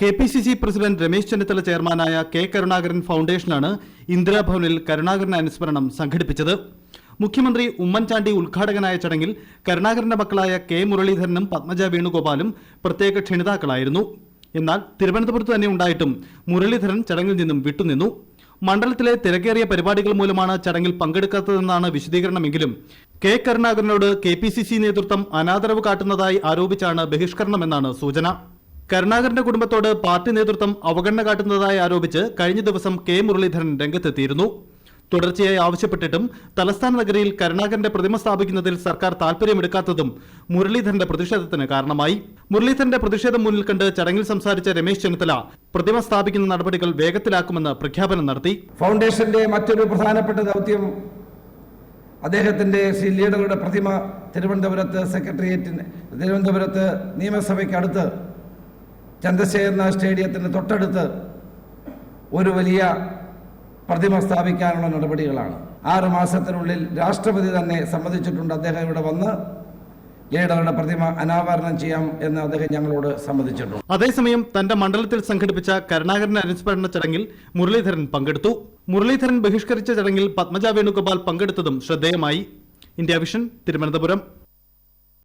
K P C C president Ramesh Chennithala ചെയർമാനായ K Karunakaran ഫൗണ്ടേഷനാണ് ഇന്ദിരാഭവനിൽ കരുണാകരൻ അനുസ്മരണം സംഘടിപ്പിച്ചത്. മുഖ്യമന്ത്രി ഉമ്മൻചാണ്ടി ഉദ്ഘാടകനായ ചടങ്ങിൽ കരുണാകരന്റെ മക്കളായ കെ മുരളീധരനും പത്മജ വേണുഗോപാലും പ്രത്യേക ക്ഷണിതാക്കളായിരുന്നു. എന്നാൽ തിരുവനന്തപുരത്ത് തന്നെ ഉണ്ടായിട്ടും മുരളീധരൻ ചടങ്ങിൽ നിന്നും വിട്ടുനിന്നു. മണ്ഡലത്തിലെ തിരക്കേറിയ പരിപാടികൾ മൂലമാണ് ചടങ്ങിൽ പങ്കെടുക്കാത്തതെന്നാണ് വിശദീകരണമെങ്കിലും കെ കരുണാകരനോട് കെ പി സി സി നേതൃത്വം അനാദരവ് കാട്ടുന്നതായി ആരോപിച്ചാണ് ബഹിഷ്കരണമെന്നാണ് സൂചന. കരുണാകരന്റെ കുടുംബത്തോട് പാർട്ടി നേതൃത്വം അവഗണന കാട്ടുന്നതായി ആരോപിച്ച് കഴിഞ്ഞ ദിവസം കെ. മുരളീധരൻ രംഗത്തെത്തിയിരുന്നു. തുടർച്ചയായി ആവശ്യപ്പെട്ടിട്ടും തലസ്ഥാന നഗരിയിൽ കരുണാകരന്റെ പ്രതിമ സ്ഥാപിക്കുന്നതിൽ സർക്കാർ താൽപര്യമെടുക്കാത്തതും മുരളീധരന്റെ പ്രതിഷേധത്തിന് കാരണമായി. മുരളീധരന്റെ പ്രതിഷേധം മുന്നിൽ കണ്ട് ചടങ്ങിൽ സംസാരിച്ച രമേശ് ചെന്നിത്തല പ്രതിമ സ്ഥാപിക്കുന്ന നടപടികൾ വേഗത്തിലാക്കുമെന്ന് പ്രഖ്യാപനം നടത്തി. ഫൗണ്ടേഷന്റെ മറ്റൊരു പ്രധാനപ്പെട്ട ദൗത്യം അദ്ദേഹത്തിന്റെ ശ്രീ ലീഡറുടെ പ്രതിമ തിരുവനന്തപുരത്ത് സെക്രട്ടേറിയറ്റിന് തിരുവനന്തപുരത്ത് നിയമസഭയ്ക്ക് അടുത്ത് ചന്ദ്രശേഖരനാഥ് സ്റ്റേഡിയത്തിന് തൊട്ടടുത്ത് ഒരു വലിയ പ്രതിമ സ്ഥാപിക്കാനുള്ള നടപടികളാണ്. ആറ് മാസത്തിനുള്ളിൽ രാഷ്ട്രപതി തന്നെ സമ്മതിച്ചിട്ടുണ്ട്. അദ്ദേഹം ഇവിടെ വന്ന് ലീഡറുടെ പ്രതിമ അനാവരണം ചെയ്യാം എന്ന് അദ്ദേഹം ഞങ്ങളോട് സമ്മതിച്ചിട്ടുണ്ട്. അതേസമയം തന്റെ മണ്ഡലത്തിൽ സംഘടിപ്പിച്ച കരുണാകരൻ അനുസ്മരണ ചടങ്ങിൽ മുരളീധരൻ പങ്കെടുത്തു. മുരളീധരൻ ബഹിഷ്കരിച്ച ചടങ്ങിൽ പത്മജ വേണുഗോപാൽ പങ്കെടുത്തതും ശ്രദ്ധേയമായി. India vision Thiruvananthapuram.